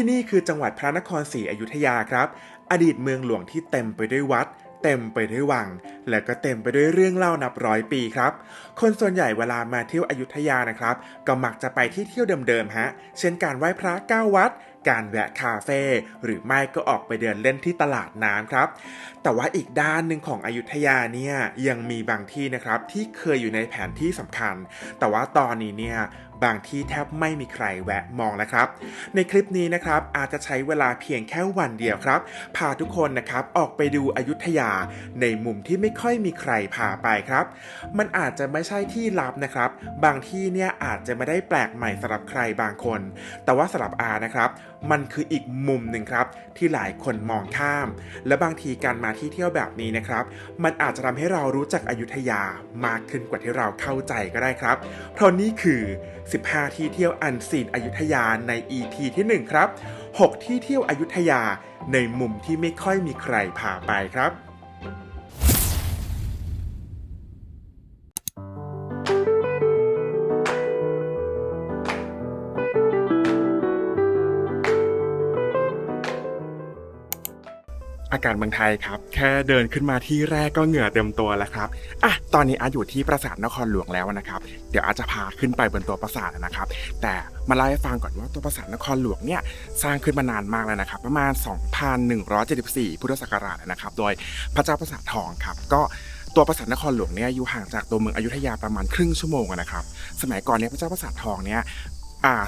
ที่นี่คือจังหวัดพระนครศรีอยุธยาครับ อดีตเมืองหลวงที่เต็มไปด้วยวัด เต็มไปด้วยวัง และก็เต็มไปด้วยเรื่องเล่านับร้อยปีครับ คนส่วนใหญ่เวลามาเที่ยวอยุธยานะครับ ก็มักจะไปที่เที่ยวเดิมๆฮะ เช่นการไหว้พระเก้าวัดการแวะคาเฟ่หรือไม่ก็ออกไปเดินเล่นที่ตลาดน้ำครับ แต่ว่าอีกด้านหนึ่งของอยุธยาเนี่ยยังมีบางที่นะครับที่เคยอยู่ในแผนที่สำคัญ แต่ว่าตอนนี้เนี่ย บางที่แทบไม่มีใครแวะมองนะครับ ในคลิปนี้นะครับอาจจะใช้เวลาเพียงแค่วันเดียวครับ พาทุกคนนะครับออกไปดูอยุธยาในมุมที่ไม่ค่อยมีใครพาไปครับ มันอาจจะไม่ใช่ที่ลับนะครับ บางที่เนี่ยอาจจะไม่ได้แปลกใหม่สำหรับใครบางคน แต่ว่าสำหรับอานะครับมันคืออีกมุมหนึ่งครับ ที่หลายคนมองข้าม และบางทีการมาที่เที่ยวแบบนี้นะครับ มันอาจจะทำให้เรารู้จักอยุธยามากขึ้นกว่าที่เราเข้าใจก็ได้ครับ เพราะนี่คือ 15 ที่เที่ยวอันซีนอยุธยาใน EP ที่ 1 ครับ 6 ที่เที่ยวอยุธยาในมุมที่ไม่ค่อยมีใครพาไปครับ อากาศเมืองไทยครับ แค่เดินขึ้นมาที่แรกก็เหงื่อเต็มตัวแล้วครับอะตอนนี้อาอยู่ที่ปราสาทนครหลวงแล้วนะครับ เดี๋ยวอาจจะพาขึ้นไปบนตัวปราสาทนะครับ แต่มาเล่าให้ฟังก่อนว่าตัวปราสาทนครหลวงเนี่ยสร้างขึ้นมานานมากแล้วนะครับ ประมาณ 2,174 พุทธศักราชนะครับ โดยพระเจ้าปราสาททองครับ ก็ตัวปราสาทนครหลวงเนี่ยอยู่ห่างจากตัวเมืองอยุธยาประมาณครึ่งชั่วโมงนะครับ สมัยก่อนเนี่ยพระเจ้าปราสาททองเนี่ย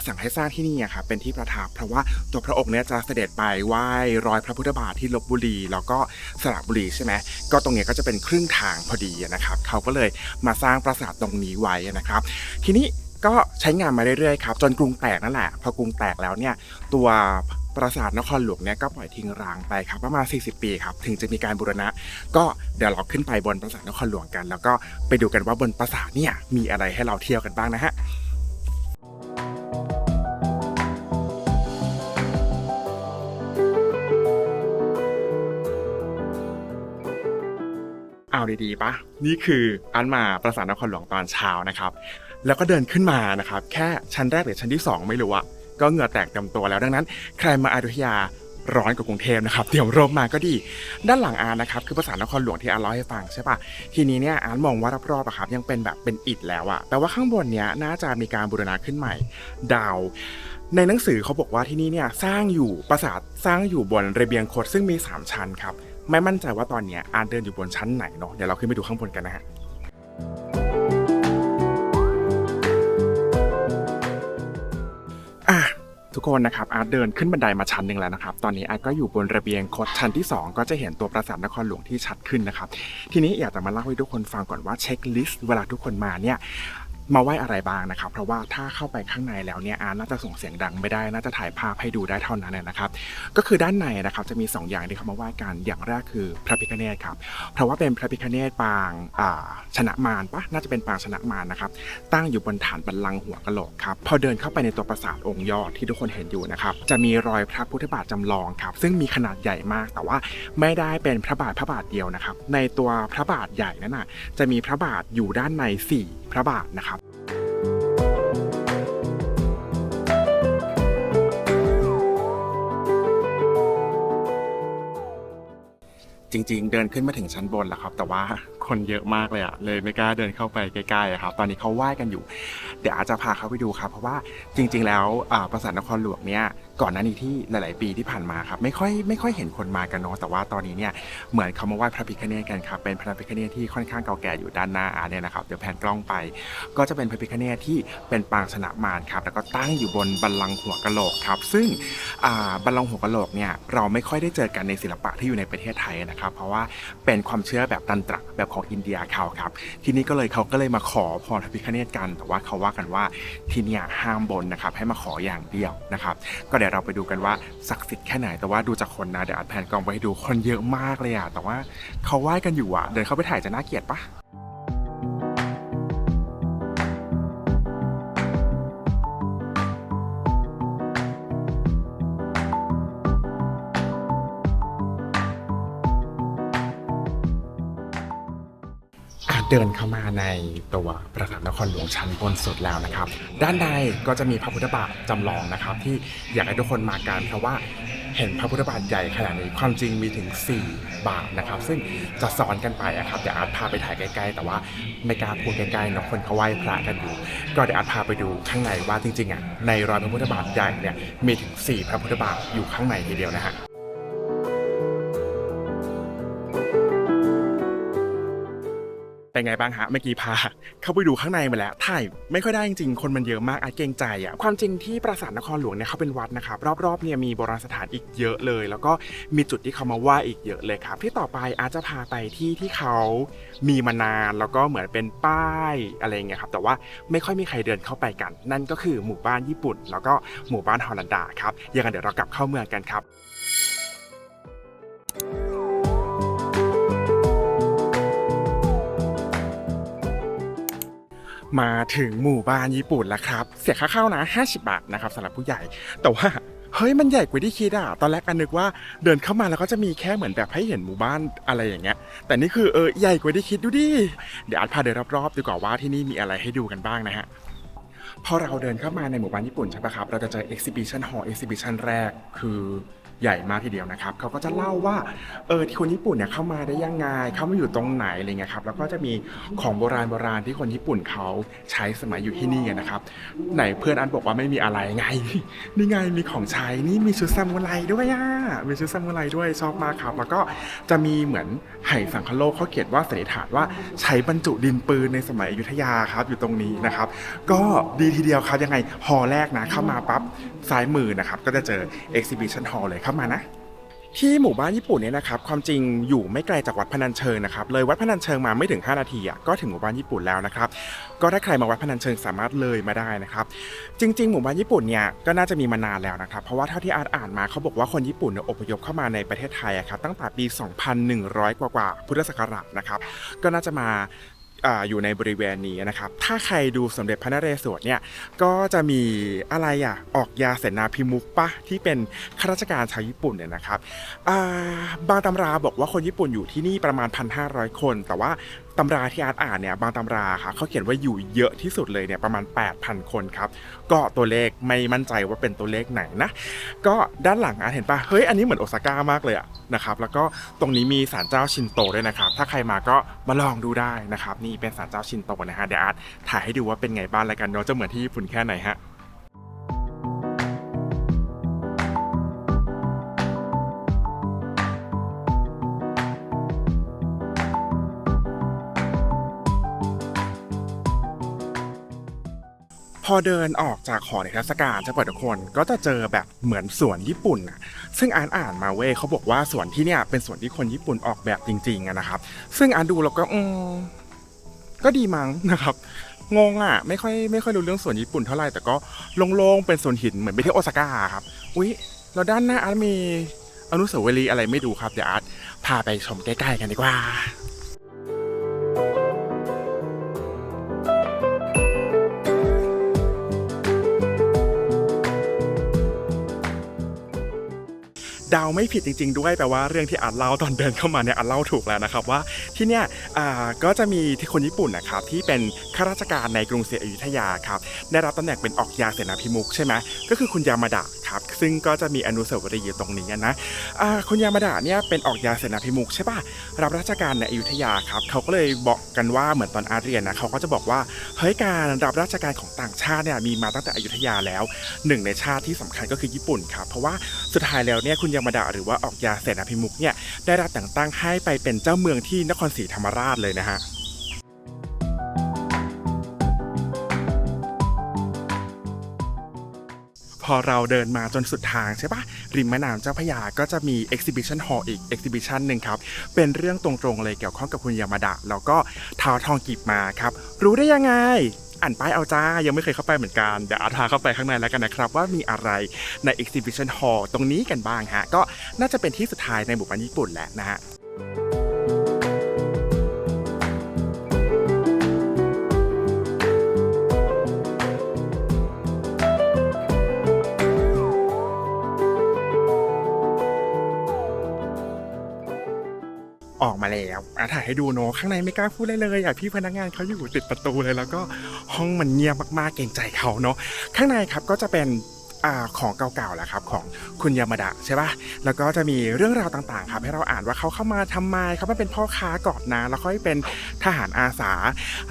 สั่งให้สร้างที่นี่อะครับเป็นที่ประทับ เพราะว่าตัวพระองค์เนี่ยจะเสด็จไปไหว้รอยพระพุทธบาทที่ลบบุรี แล้วก็สระบุรีใช่ไหมก็ตรงเนี้ยก็จะเป็นครึ่งทางพอดีนะครับเขาก็เลยมาสร้างปราสาทตรงนี้ไว้นะครับ ทีนี้ก็ใช้งานมาเรื่อยๆครับจนกรุงแตกนั่นแหละ พอกรุงแตกแล้วเนี่ยตัวปราสาทนครหลวงเนี่ยก็ปล่อยทิ้งร้างไปครับประมาณ 40 ปีครับถึงจะมีการบูรณะ ก็เดี๋ยวเราขึ้นไปบนปราสาทนครหลวงกัน แล้วก็ไปดูกันว่าบนปราสาทเนี่ยมีอะไรให้เราเที่ยวกันบ้างนะฮะ ดีๆปะนี่คืออันมาประสานนครหลวงตอนเช้านะครับ แล้วก็เดินขึ้นมานะครับ แค่ชั้นแรกหรือชั้นที่ 2 ไม่รู้อะก็เหงื่อแตกเต็มตัวแล้วดังนั้น ใครมาอายุธยาร้อนกว่ากรุงเทพนะครับเตรียมร่มมาก็ดี ด้านหลังอาร์นะครับคือประสานนครหลวงที่อาร์เล่าให้ฟังใช่ปะทีนี้เนี่ยอาร์มองว่ารอบๆอะครับยังเป็นแบบเป็นอิฐแล้วอะแปลว่าข้างบนเนี้ยน่าจะมีการบูรณะขึ้นใหม่ ดาว ในหนังสือเขาบอกว่าที่นี่เนี่ยสร้างอยู่ปราสาทสร้างอยู่บนระเบียงคดซึ่งมี 3 ชั้นครับ ไม่มั่นใจว่าตอนเนี้ยอาร์ตเดินอยู่บนชั้นไหนเนาะเดี๋ยวเราขึ้นไปดูข้างบนกันนะฮะอะทุกคนนะครับอาร์ตเดินขึ้นบันไดมาชั้นหนึ่งแล้วนะครับ ตอนนี้อาร์ตก็อยู่บนระเบียงคดชั้นที่ 2 ก็จะเห็นตัวปราสาทนครหลวงที่ชัดขึ้นนะครับ ทีนี้อยากจะมาเล่าให้ทุกคนฟังก่อนว่าเช็คลิสต์เวลาทุกคนมาเนี่ย มาไหว้อะไรบ้างนะครับ เพราะว่าถ้าเข้าไปข้างในแล้วเนี่ยอาน่าจะส่งเสียงดังไม่ได้น่าจะถ่ายภาพให้ดูได้เท่านั้นนะครับก็คือด้านในนะครับจะมี 2 อย่างที่เขามาไหว้กันอย่างแรกคือพระพิฆเนศครับเพราะว่าเป็นพระพิฆเนศปางชนะมารปะน่าจะเป็นปางชนะมารนะครับตั้งอยู่บนฐานบัลลังก์หัวกะโหลกครับพอเดินเข้าไปในตัวปราสาทองค์ยอดที่ทุกคนเห็นอยู่นะครับจะมีรอยพระพุทธบาทจำลองครับซึ่งมีขนาดใหญ่มากแต่ว่าไม่ได้เป็นพระบาทพระบาทเดียวนะครับในตัวพระบาทใหญ่นั้นน่ะจะมีพระบาทอยู่ด้านใน 4 พระบาทนะครับ จริง ๆ เดินขึ้นมาถึงชั้นบนแล้วครับ แต่ว่า คนเยอะมากเลยอะเลยไม่กล้าเดินเข้าไปใกล้ๆอะครับ ตอนนี้เขาไหว้กันอยู่ เดี๋ยวอาจจะพาเขาไปดูครับ เพราะว่าจริง ๆ แล้วอ่าปราสาทนครหลวงเนี่ยก่อนหน้านี้ที่หลาย ๆ ปีที่ผ่านมาครับไม่ค่อยไม่ค่อยเห็นคนมากันเนาะแต่ว่าตอนนี้เนี่ยเหมือนเขามาไหว้พระพิฆเนศกันครับเป็นพระพิฆเนศที่ค่อนข้างเก่าแก่อยู่ด้านหน้าอาเนี่ยนะครับเดี๋ยวแผนกล้องไป ก็จะเป็นพระพิฆเนศที่เป็นปางชนะมารครับแล้วก็ตั้งอยู่บนบัลลังก์หัวกะโหลกครับซึ่งบัลลังก์หัวกะโหลกเนี่ยเราไม่ค่อยได้เจอกันในศิลปะที่อยู่ในประเทศไทยนะครับเพราะว่าเป็นความเชื่อแบบตันตระแบบของอินเดียเขาครับ ทีนี้ก็เลยเขาก็เลยมาขอพรพระพิฆเนศกัน แต่ว่าเขาว่ากันว่าที่เนี่ยห้ามบนนะครับ ให้มาขออย่างเดียวนะครับ ก็เดี๋ยวเราไปดูกันว่าศักดิ์สิทธิ์แค่ไหน แต่ว่าดูจากคนนะเดี๋ยวอัดแผนกล้องไปให้ดูคนเยอะมากเลยอะแต่ว่าเขาไหว้กันอยู่อะเดินเข้าไปถ่ายจะน่าเกลียดปะ เดินเข้ามาในตัวปราสาทนครหลวงชั้นบนสุดแล้วนะครับ ด้านในก็จะมีพระพุทธบาทจำลองนะครับ ที่อยากให้ทุกคนมากันเพราะว่าเห็นพระพุทธบาทใหญ่ขนาดนี้ความจริงมีถึง 4 บาทนะครับ ซึ่งจะซ้อนกันไปอะครับเดี๋ยวอาร์ตพาไปถ่ายใกล้ๆ แต่ว่าไม่กล้าพูดใกล้ๆเนาะคนเขาไหว้พระกันอยู่ ก็เดี๋ยวอาร์ตพาไปดูข้างในว่าจริงๆอะในรอยพระพุทธบาทใหญ่เนี่ยมีถึง 4 พระพุทธบาทอยู่ข้างในทีเดียวนะฮะ เป็นไงบ้างฮะเมื่อกี้พาเข้าไปดูข้างในมาแล้วถ่ายไม่ค่อยได้จริงๆ คนมันเยอะมากอาจเกรงใจอะความจริงที่ปราสาทนครหลวงเนี่ยเขาเป็นวัดนะครับรอบๆเนี่ยมีโบราณสถานอีกเยอะเลย แล้วก็มีจุดที่เขามาไหว้อีกเยอะเลยครับ ที่ต่อไปอาจจะพาไปที่ที่เขามีมานานแล้วก็เหมือนเป็นป้ายอะไรเงี้ยครับแต่ว่าไม่ค่อยมีใครเดินเข้าไปกัน นั่นก็คือหมู่บ้านญี่ปุ่น แล้วก็หมู่บ้านฮอลันดาครับยังไงเดี๋ยวเรากลับเข้าเมืองกันครับ มาถึงหมู่บ้านญี่ปุ่นแล้วครับ เสียค่าเข้านะ 50 บาทนะครับสำหรับผู้ใหญ่ แต่ว่าเฮ้ยมันใหญ่กว่าที่คิดอะตอนแรกอันนึกว่าเดินเข้ามาแล้วก็จะมีแค่เหมือนแบบให้เห็นหมู่บ้านอะไรอย่างเงี้ย แต่นี่คือเออใหญ่กว่าที่คิดดูดิ เดี๋ยวอาจพาเดินรอบๆดีกว่าว่าที่นี่มีอะไรให้ดูกันบ้างนะฮะ พอเราเดินเข้ามาในหมู่บ้านญี่ปุ่นใช่ปะครับ เราจะเจอ exhibition hall exhibition แรกคือ ใหญ่มากทีเดียวนะครับเขาก็จะเล่าว่าเออที่คนญี่ปุ่นเนี่ยเข้ามาได้ยังไงเข้ามาอยู่ตรงไหนอะไรเงี้ยครับแล้วก็จะมีของโบราณโบราณที่คนญี่ปุ่นเขาใช้สมัยอยู่ที่นี่นะครับไหนเพื่อนอันบอกว่าไม่มีอะไรไงนี่ไงมีของใช้นี่มีชุดซามูไรด้วยอะมีชุดซามูไรด้วยชอบมากครับ แล้วก็จะมีเหมือนไหสังคโลกเขาเขียนว่าสันนิษฐานว่าใช้บรรจุดินปืนในสมัยอยุธยาครับอยู่ตรงนี้นะครับ ก็ดีทีเดียวครับยังไงฮอลแรกนะเข้ามาปั๊บซ้ายมือนะครับก็จะเจอ exhibition hall เลยครับเข้ามานะที่หมู่บ้านญี่ปุ่นเนี่ยนะครับความจริงอยู่ไม่ไกลจากวัดพนัญเชิงนะครับเลยวัดพนัญเชิงมาไม่ถึง 5 นาทีอะก็ถึงหมู่บ้านญี่ปุ่นแล้วนะครับก็ถ้าใครมาวัดพนัญเชิงสามารถเลยมาได้นะครับจริง ๆ หมู่บ้านญี่ปุ่นเนี่ยก็น่าจะมีมานานแล้วนะครับเพราะว่าเท่าที่อาร์ตอ่านมาเขาบอกว่าคนญี่ปุ่นเนี่ยอพยพเข้ามาในประเทศไทยอะครับตั้งแต่ปี 2,100 กว่ากว่าๆพุทธศักราชนะครับก็น่าจะมา อยู่ในบริเวณนี้นะครับ ถ้าใครดูสมเด็จพระนเรศวรเนี่ย ก็จะมีอะไรอะ ออกยาเสนาพิมุกปะที่เป็นข้าราชการชาวญี่ปุ่นเนี่ยนะครับ บางตำราบอกว่าคนญี่ปุ่นอยู่ที่นี่ประมาณ 1,500 คน แต่ว่า ตำราที่อาร์ตอ่านเนี่ยบางตำราค่ะเขาเขียนว่าอยู่เยอะที่สุดเลยเนี่ยประมาณ 8,000 คนครับ ก็ตัวเลขไม่มั่นใจว่าเป็นตัวเลขไหนนะ ก็ด้านหลังอาร์ตเห็นปะเฮ้ยอันนี้เหมือนโอซาก้ามากเลยอะนะครับแล้วก็ตรงนี้มีศาลเจ้าชินโตด้วยนะครับ ถ้าใครมาก็มาลองดูได้นะครับนี่เป็นศาลเจ้าชินโตนะฮะเดี๋ยวอาร์ตถ่ายให้ดูว่าเป็นไงบ้างแล้วกันเนาะจะเหมือนที่ญี่ปุ่นแค่ไหนฮะ อเดินออกจากหอในทศการจะเปิดทุกคนก็จะเจอแบบเหมือนสวนญี่ปุ่นอะซึ่งอ่านอ่านมาเว้ยเขาบอกว่าสวนที่เนี่ยเป็นสวนที่คนญี่ปุ่นออกแบบจริงๆอะนะครับ ซึ่งอ่านดูแล้วก็อืมก็ดีมั้งนะครับงงอะไม่ค่อยไม่ค่อยรู้เรื่องสวนญี่ปุ่นเท่าไหร่แต่ก็โล่งๆเป็นสวนหินเหมือนไปเที่ยวโอซาก้าครับอุ๊ยแล้วด้านหน้าอาร์ตมีอนุสาวรีย์อะไรไม่ดูครับเดี๋ยวอาร์ตพาไปชมใกล้ๆกันดีกว่า ไม่ผิดจริง ๆ ด้วยแปลว่าเรื่องที่อัดเล่าตอนเดินเข้ามาเนี่ยอัดเล่าถูกแล้วนะครับว่าที่เนี่ยอ่าก็จะมีที่คนญี่ปุ่นนะครับที่เป็นข้าราชการในกรุงศรีอยุธยาครับได้รับตำแหน่งเป็นออกยาเสนาพิมุกใช่ไหมก็คือคุณยามาดะ ครับซึ่งก็จะมีอนุสาวรีย์อยู่ตรงนี้นะคุณยามาดะเนี่ยเป็นออกยาเสนาพิมุกใช่ป่ะรับราชการในอยุธยาครับเขาก็เลยบอกกันว่าเหมือนตอนอาเรียนนะเขาก็จะบอกว่าเฮ้ยการรับราชการของต่างชาติเนี่ยมีมาตั้งแต่อยุธยาแล้วหนึ่งในชาติที่สำคัญก็คือญี่ปุ่นครับเพราะว่าสุดท้ายแล้วเนี่ยคุณยามาดะหรือว่าออกยาเสนาพิมุกเนี่ยได้รับแต่งตั้งให้ไปเป็นเจ้าเมืองที่นครศรีธรรมราชเลยนะฮะ อเราเดินมาจนสุดทางใช่ปะริมแม่น้ำเจ้าพยาก็จะมี exhibition hall อีก exhibition หนึ่งครับ เป็นเรื่องตรงๆเลยเกี่ยวข้องกับคุณยามาดะ แล้วก็ท้าวทองกีบมาครับ รู้ได้ยังไงอ่านป้ายเอาจ้า ยังไม่เคยเข้าไปเหมือนกัน เดี๋ยวอาร์ตพาเข้าไปข้างในแล้วกันนะครับ ว่ามีอะไรใน exhibition hall ตรงนี้กันบ้างฮะ ก็น่าจะเป็นที่สุดท้ายในหมู่บ้านญี่ปุ่นแหละนะฮะ อะถ่ายให้ดูเนาะข้างในไม่กล้าพูดเลยเลยอะพี่พนักงานเขาอยู่ติดประตูเลย แล้วก็ห้องมันเงียบมากๆเกรงใจเขาเนาะข้างในครับก็จะเป็น อของเก่าๆแหละครับของคุณยามาดะใช่ปะแล้วก็จะมีเรื่องราวต่างๆครับให้เราอ่านว่าเขาเข้ามาทำไมเขามาเป็นพ่อค้าก่อนนะแล้วค่อยเป็นทหารอาสา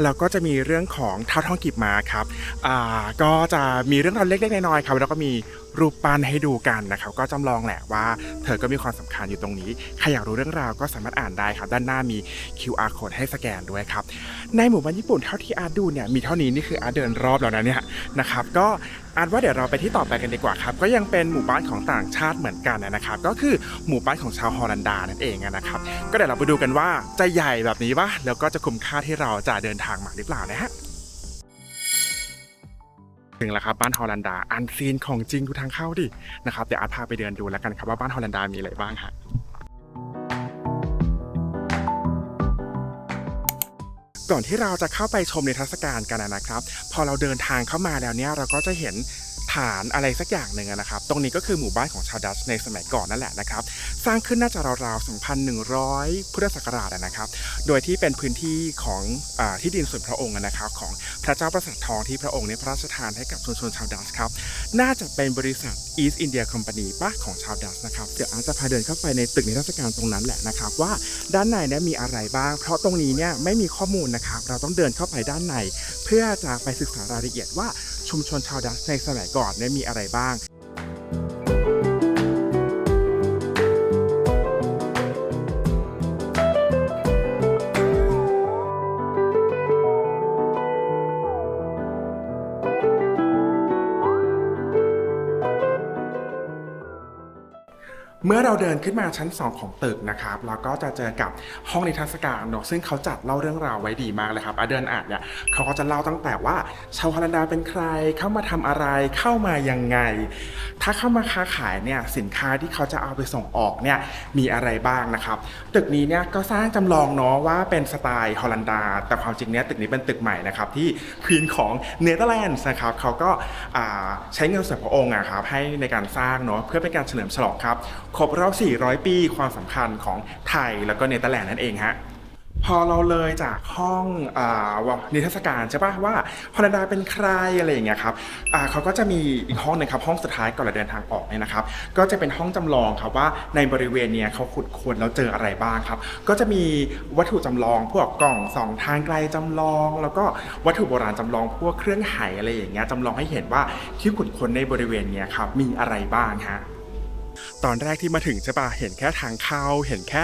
แล้วก็จะมีเรื่องของเท้าทองกิบมาครับอ่าก็จะมีเรื่องราวเล็กๆน้อยๆครับแล้วก็มีรูปปั้นให้ดูกันนะครับก็จำลองแหละว่า เธอก็มีความสำคัญอยู่ตรงนี้ใครอยากรู้เรื่องราวก็สามารถอ่านได้ครับ ด้านหน้ามี QR code ให้สแกนด้วยครับในหมู่บ้านญี่ปุ่นเท่าที่อาร์ดูเนี่ยมีเท่านี้นี่คืออาร์เดินรอบแล้วนะเนี่ยนะครับก็ อาร์ตว่าเดี๋ยวเราไปที่ต่อไปกันดีกว่าครับ ก็ยังเป็นหมู่บ้านของต่างชาติเหมือนกันนะครับ ก็คือหมู่บ้านของชาวฮอลันดานั่นเองนะครับ ก็เดี๋ยวเราไปดูกันว่าจะใหญ่แบบนี้ปะแล้วก็จะคุ้มค่าที่เราจะเดินทางมาหรือเปล่านะฮะถึงแล้วครับบ้านฮอลันดาอันซีนของจริงดูทางเข้าดินะครับเดี๋ยวอาร์ตพาไปเดินดูแล้วกันครับว่าบ้านฮอลันดามีอะไรบ้างฮะ ก่อนที่เราจะเข้าไปชมในทัศการกันนะครับ พอเราเดินทางเข้ามาแล้วเนี่ยเราก็จะเห็น ฐานอะไรสักอย่างหนึ่งนะครับ ตรงนี้ก็คือหมู่บ้านของชาวดัชในสมัยก่อนนั่นแหละนะครับ สร้างขึ้นน่าจะราวๆ 2,100 พุทธศักราชนะครับ โดยที่เป็นพื้นที่ของอที่ดินส่วนพระองค์นะครับของพระเจ้าประสาททองที่พระองค์เนี่ยพระราชทานให้กับชนชนชาวดัชครับ น่าจะเป็นบริษัท East India Company ป้าของชาวดัชนะครับ เดี๋ยวอาร์ตจะพาเดินเข้าไปในตึกนิทรรศการตรงนั้นแหละนะครับว่าด้านในเนี่ยมีอะไรบ้าง เพราะตรงนี้เนี่ยไม่มีข้อมูลนะครับ เราต้องเดินเข้าไปด้านใน เพื่อจะไปศึกษารายละเอียดว่า ชุมชนชาวดัชในสมัยก่อนเนี่ยมีอะไรบ้าง อเราเดินขึ้นมาชั้น 2 ของตึกนะครับเราก็จะเจอกับห้องนิทรรศการเนอะซึ่งเขาจัดเล่าเรื่องราวไว้ดีมากเลยครับอะเดินอ่านเนี่ยเขาก็จะเล่าตั้งแต่ว่า ชาวฮอลันดาเป็นใครเข้ามาทำอะไรเข้ามายังไง ถ้าเข้ามาค้าขายเนี่ยสินค้าที่เขาจะเอาไปส่งออกเนี่ยมีอะไรบ้างนะครับ ตึกนี้เนี่ยก็สร้างจำลองเนาะว่าเป็นสไตล์ฮอลันดา แต่ความจริงเนี่ยตึกนี้เป็นตึกใหม่นะครับที่ควีนของเนเธอร์แลนด์นะครับเขาก็ใช้เงินส่วนพระองค์อะครับให้ในการสร้างเนาะเพื่อเป็นการเฉลิมฉลองครับครบรอบ 400 ปีความสำคัญของไทยแล้วก็เนเธอร์แลนด์นั่นเองฮะพอเราเลยจากห้องอนิทรรศการใช่ปะว่าฮอนดาเป็นใครอะไรอย่างเงี้ยครับเขาก็จะมีอีกห้องหนึงครับห้องสุดท้ายก่อนเราเดินทางออกเนี่ยนะครับก็จะเป็นห้องจำลองครับว่าในบริเวณเนี้ยเขาขุดค้นแล้วเจออะไรบ้างครับ ก็จะมีวัตถุจำลองพวกกล่องสองทางไกลจำลอง แล้วก็วัตถุโบราณจำลองพวกเครื่องไหอะไรอย่างเงี้ยจำลองให้เห็นว่าที่ขุดค้นในบริเวณเนี้ยครับมีอะไรบ้างฮะ ตอนแรกที่มาถึงใช่ปะเห็นแค่ทางเข้า เห็นแค่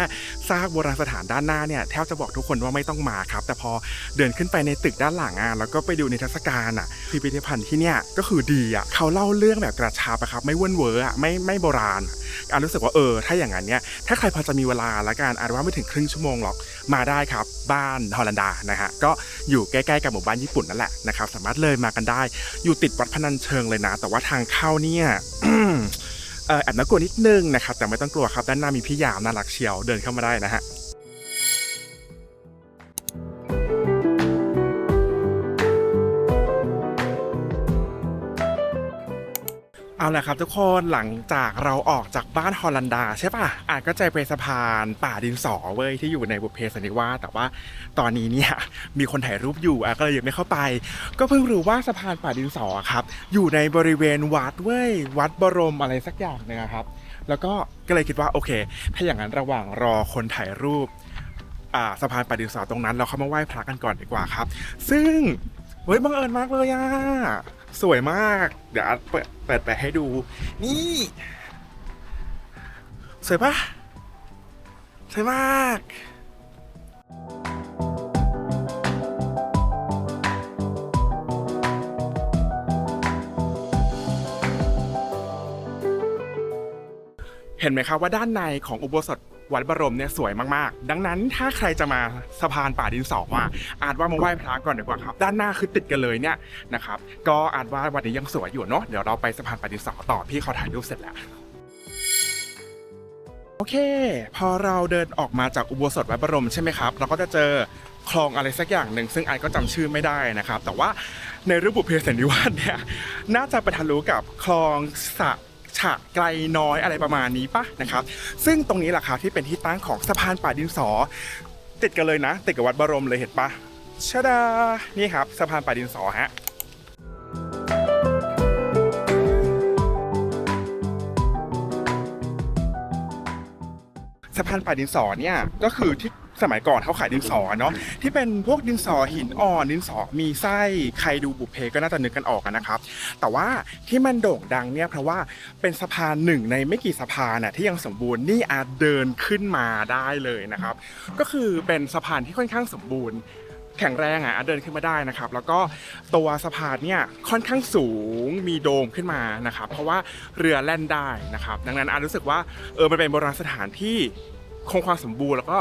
ซากโบราณสถานด้านหน้าเนี่ยแทบจะบอกทุกคนว่าไม่ต้องมาครับ แต่พอเดินขึ้นไปในตึกด้านหลังอะแล้วก็ไปดูในทรรศกาลอะพิพิธภัณฑ์ที่เนี่ยก็คือดีอะเขาเล่าเรื่องแบบกระชับอะครับไม่เว่นเวอร์อะไม่ไม่โบราณอะรู้สึกว่าเออ ถ้าอย่างนั้นเนี่ยถ้าใครพอจะมีเวลาละกันอาจว่าไม่ถึงครึ่งชั่วโมงหรอกมาได้ครับ บ้านฮอลันดานะฮะก็อยู่ใกล้ๆกับหมู่บ้านญี่ปุ่นนั่นแหละนะครับสามารถเลยมากันได้ อยู่ติดวัดพนัญเชิงเลยนะ แต่ว่าทางเข้าเนี่ย แอบน่ากลัวนิดนึงนะครับแต่ไม่ต้องกลัวครับด้านหน้ามีพี่ยามน่ารักเชียวเดินเข้ามาได้นะฮะ เอาละครับทุกคนหลังจากเราออกจากบ้านฮอลันดาใช่ป่ะอาจก็จะไปสะพานป่าดินสอเว้ยที่อยู่ในบุพเพสันนิวาสแต่ว่าตอนนี้เนี่ยมีคนถ่ายรูปอยู่อะก็เลยยังไม่เข้าไป ก็เพิ่งรู้ว่าสะพานป่าดินสอครับ อยู่ในบริเวณวัดเว้ยวัดบรมอะไรสักอย่างหนึงครับ แล้วก็ก็เลยคิดว่าโอเค ถ้าอย่างนั้นระหว่างรอคนถ่ายรูปสะพานป่าดินสอตรงนั้น เราเข้ามาไหว้พระกันก่อนดีกว่าครับ ซึ่งเฮ้ยบังเอิญมากเลยอะ สวยมาก เดี๋ยวอาร์ตเปิดเปิดไปให้ดู นี่ สวยปะสวยมากเห็นไหมครับว่าด้านในของอุโบสถ วัดบรมเนี่ยสวยมากๆ ดังนั้นถ้าใครจะมาสะพานป่าดินสออะอาจว่ามาไหว้พระก่อนดีกว่าครับ ด้านหน้าคือติดกันเลยเนี่ยนะครับ ก็อาจว่าวันนี้ยังสวยอยู่เนาะ เดี๋ยวเราไปสะพานป่าดินสอต่อพี่เขาถ่ายรูปเสร็จแล้วโอเค พอเราเดินออกมาจากอุโบสถวัดบรมใช่ไหมครับ เราก็จะเจอคลองอะไรสักอย่างหนึ่งซึ่งไอก็จำชื่อไม่ได้นะครับ แต่ว่าในรูปบุพเพสันนิวาสเนี่ยน่าจะไปทะลุกับคลองสะ ฉะไกลน้อยอะไรประมาณนี้ปะนะครับ ซึ่งตรงนี้แหละครับที่เป็นที่ตั้งของสะพานป่าดินสอ ติดกันเลยนะ ติดกับวัดบรมเลยเห็นปะชะดา นี่ครับสะพานป่าดินสอฮะสะพานป่าดินสอเนี่ยก็คือที่ สมัยก่อนเขาขายดินสอเนาะที่เป็นพวกดินสอหินอ่อนดินสอมีไส้ใครดูบุเพก็น่าจะนึกกันออกนะครับ แต่ว่าที่มันโด่งดังเนี่ยเพราะว่าเป็นสะพานหนึ่งในไม่กี่สะพานน่ะที่ยังสมบูรณ์นี่อาจเดินขึ้นมาได้เลยนะครับ ก็คือเป็นสะพานที่ค่อนข้างสมบูรณ์แข็งแรงอะเดินขึ้นมาได้นะครับ แล้วก็ตัวสะพานเนี่ยค่อนข้างสูงมีโดมขึ้นมานะครับ เพราะว่าเรือแล่นได้นะครับ ดังนั้นอาจรู้สึกว่าเออมันเป็นโบราณสถานที่ คงความสมบูรณ์แล้วก็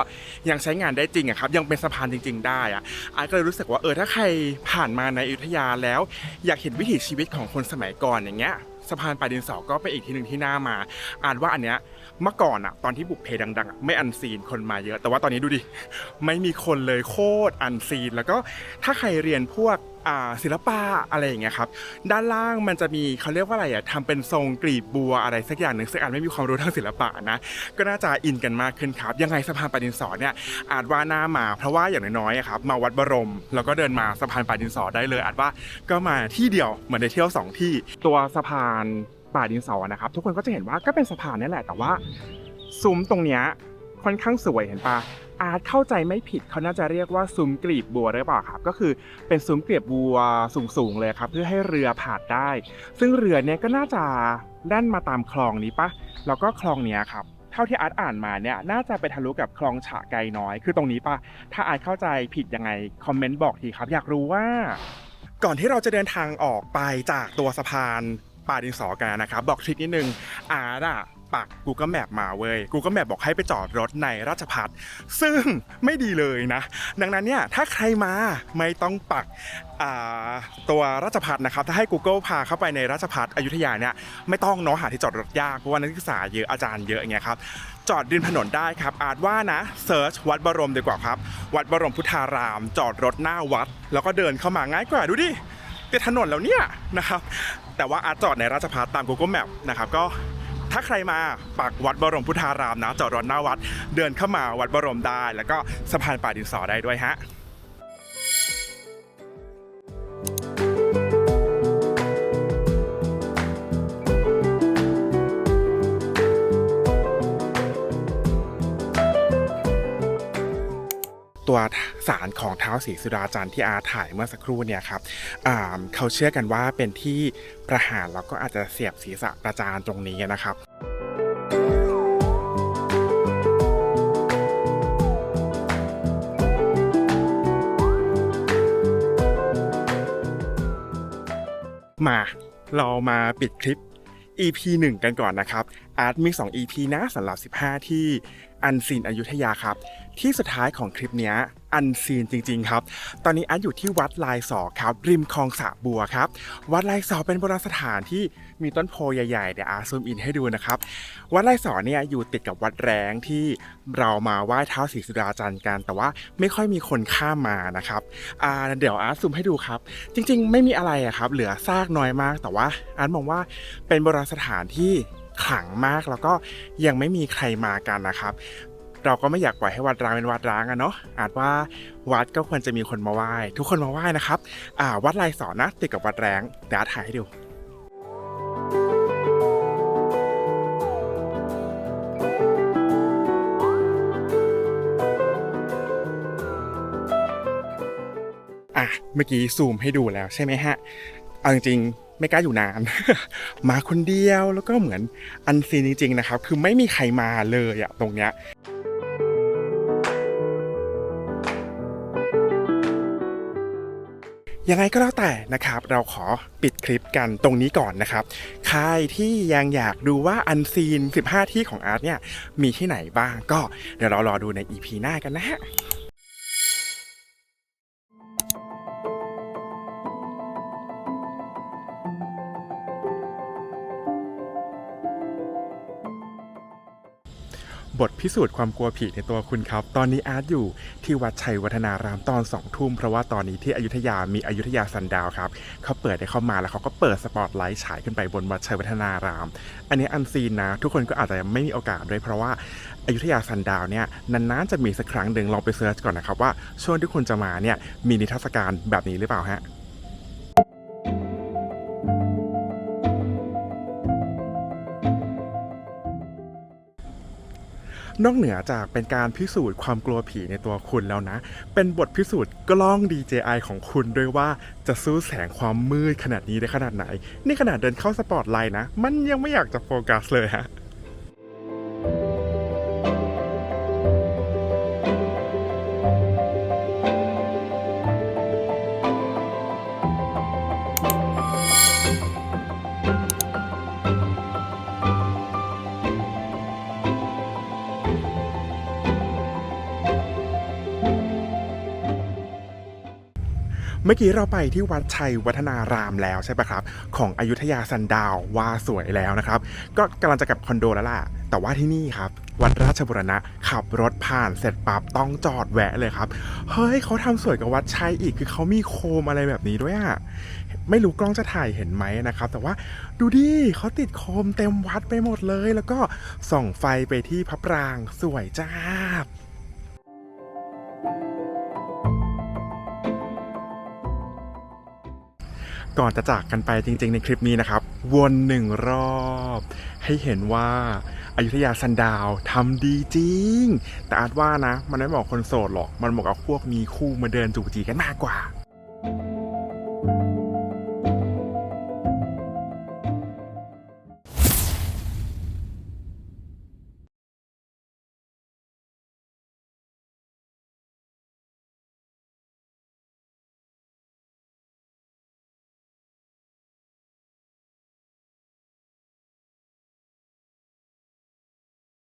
ยังใช้งานได้จริงอะครับยังเป็นสะพานจริง ๆ ได้อะอาร์ตก็เลยรู้สึกว่าเออถ้าใครผ่านมาในอยุธยาแล้ว อยากเห็นวิถีชีวิตของคนสมัยก่อนอย่างเงี้ยสะพานป่าดินสอก็เป็นอีกที่หนึ่งที่น่ามา อ่านว่าอันเนี้ยเมื่อก่อนอะตอนที่บุกเพดังๆ ไม่อันซีนคนมาเยอะ แต่ว่าตอนนี้ดูดิ ไม่มีคนเลยโคตรอันซีน แล้วก็ถ้าใครเรียนพวก ศิลปะอะไรอย่างเงี้ยครับด้านล่างมันจะมีเขาเรียกว่าอะไรอะทำเป็นทรงกลีบบัวอะไรสักอย่างหนึ่งซึ่งอาจไม่มีความรู้ทางศิลปะนะก็น่าจะอินกันมากขึ้นครับ ยังไงสะพานป่าดินสอเนี่ยอาจว่าหน้ามาเพราะว่าอย่างน้อยๆครับมาวัดบรม แล้วก็เดินมาสะพานป่าดินสอได้เลยอาจว่าก็มาที่เดียวเหมือนได้เที่ยวสองที่ ตัวสะพานป่าดินสอนะครับทุกคนก็จะเห็นว่าก็เป็นสะพานนี่แหละแต่ว่าซุ้มตรงเนี้ยค่อนข้างสวยเห็นปะ อาจเข้าใจไม่ผิดเขาน่าจะเรียกว่าซุ้มกลีบบัวหรือเปล่าครับ ก็คือเป็นซุ้มกลีบบัวสูงๆเลยครับ เพื่อให้เรือผ่านได้ ซึ่งเรือเนี่ยก็น่าจะแล่นมาตามคลองนี้ปะแล้วก็คลองเนี้ยครับเท่าที่อาร์ตอ่านมาเนี่ยน่าจะไปทะลุกับคลองฉะไกน้อย คือตรงนี้ปะถ้าอาร์ตเข้าใจผิดยังไงคอมเมนต์บอกทีครับ อยากรู้ว่า ก่อนที่เราจะเดินทางออกไปจากตัวสะพานป่าดินสอกันนะครับ บอกทริคนิดนึงอาร์ตอะ ปัก Google Map มาเว้ย Google Map บอกให้ไปจอดรถในราชพัฒซึ่งไม่ดีเลยนะ ดังนั้นเนี่ยถ้าใครมาไม่ต้องปักตัวราชพัฒนะครับถ้าให้ Google พาเข้าไปในราชพัฒอยุธยาเนี่ยไม่ต้องเนาะหาที่จอดรถยากเพราะว่านักศึกษาเยอะอาจารย์เยอะอย่างเงี้ยครับจอดริมถนนได้ครับ อาจว่านะเซิร์ชวัดบรมดีกว่าครับ วัดบรมพุทธาราม จอดรถหน้าวัด แล้วก็เดินเข้ามาง่ายกว่าดูดิติดถนนแล้วเนี่ยนะครับแต่ว่าอาจจอดในราชพัฒตาม Google Map นะครับก็ ถ้าใครมาปักวัดบรมพุทธารามนะจอดรถหน้าวัด เดินเข้ามาวัดบรมได้ แล้วก็สะพานป่าดินสอได้ด้วยฮะ ตัวสารของเท้าสีสุดาจันทร์ที่อาถ่ายเมื่อสักครู่เนี่ยครับเขาเชื่อกันว่าเป็นที่ประหารแล้วก็อาจจะเสียบศีรษะประจานตรงนี้นะครับมาเรามาปิดคลิป EP 1 กันก่อนนะครับ อาร์ตมีสอ2 EP นะสำหรับ 15 ที่อันซีนอยุธยาครับ ที่สุดท้ายของคลิปนี้อันซีนจริงๆครับ ตอนนี้อาร์ตอยู่ที่วัดลายสอครับ ริมคลองสะบัวครับ วัดลายสอเป็นโบราณสถานที่มีต้นโพใหญ่ๆเดี๋ยวอาร์ตซูมอินให้ดูนะครับ วัดลายสอเนี่ยอยู่ติดกับวัดแรงที่เรามาไหว้เท้าศรีสุดาจันทร์กัน แต่ว่าไม่ค่อยมีคนข้ามมานะครับอ่าเดี๋ยวอาร์ตซูมให้ดูครับ จริงๆ ไม่มีอะไรอะครับ เหลือซากน้อยมาก แต่ว่าอาร์ตมองว่าเป็นโบราณสถานที่ ขลังมากแล้วก็ยังไม่มีใครมากันนะครับ เราก็ไม่อยากปล่อยให้วัดร้างเป็นวัดร้างอะเนาะอาจว่าวัดก็ควรจะมีคนมาไหว้ทุกคนมาไหว้นะครับอ่าวัดลายสอนนะติดกับวัดแรงเดี๋ยวถ่ายให้ดูอะเมื่อกี้ซูมให้ดูแล้วใช่ไหมฮะ เอาจริง ไม่กล้าอยู่นาน มาคนเดียวแล้วก็เหมือนอันซีนจริง ๆ นะครับ คือไม่มีใครมาเลยอะตรงเนี้ยยังไงก็แล้วแต่นะครับ เราขอปิดคลิปกันตรงนี้ก่อนนะครับ ใครที่ยังอยากดูว่าอันซีน 15 ที่ของอาร์ตเนี่ย มีที่ไหนบ้างก็เดี๋ยวเรารอดูใน EP หน้ากันนะฮะ ทพิสูจน์ความกลัวผีในตัวคุณครับ ตอนนี้อาร์ตอยู่ที่วัดชัยวัฒนารามตอนสองทุ่มเพราะว่าตอนนี้ที่อยุธยามีอยุธยาซันดาวครับเขาเปิดให้เข้ามาแล้วเขาก็เปิดสปอตไลท์ฉายขึ้นไปบนวัดชัยวัฒนาราม อันนี้อันซีนนะ ทุกคนก็อาจจะไม่มีโอกาสด้วยเพราะว่าอยุธยาซันดาวเนี่ยนานๆจะมีสักครั้งหนึ่งลองไปเซิร์ชก่อนนะครับว่าช่วงที่คุณจะมาเนี่ยมีนิทรรศการแบบนี้หรือเปล่าฮะ นอกเหนือจากเป็นการพิสูจน์ความกลัวผีในตัวคุณแล้วนะ เป็นบทพิสูจน์กล้อง DJI ของคุณด้วยว่าจะสู้แสงความมืดขนาดนี้ได้ขนาดไหน นี่ขนาดเดินเข้าสปอตไลท์นะ มันยังไม่อยากจะโฟกัสเลยฮะ เมื่อกี้เราไปที่วัดชัยวัฒนารามแล้วใช่ปะครับ ของอยุธยาซันดาวว่าสวยแล้วนะครับ ก็กำลังจะกลับคอนโดแล้วล่ะ แต่ว่าที่นี่ครับ วัดราชบุรณะขับรถผ่านเสร็จปั๊บต้องจอดแวะเลยครับ เฮ้ยเขาทำสวยกับวัดชัยอีกคือเขามีโคมอะไรแบบนี้ด้วยอะไม่รู้กล้องจะถ่ายเห็นไหมนะครับ แต่ว่าดูดิเขาติดโคมเต็มวัดไปหมดเลย แล้วก็ส่องไฟไปที่พระปรางสวยจ้าบ ก่อนจะจากกันไปจริง ๆ ในคลิปนี้นะครับ วนหนึ่งรอบ ให้เห็นว่าอายุทยาซันดาวทำดีจริง แต่อาจว่านะ มันไม่เหมาะคนโสดหรอก มันเหมาะกับพวกมีคู่มาเดินจูจีกันมากกว่า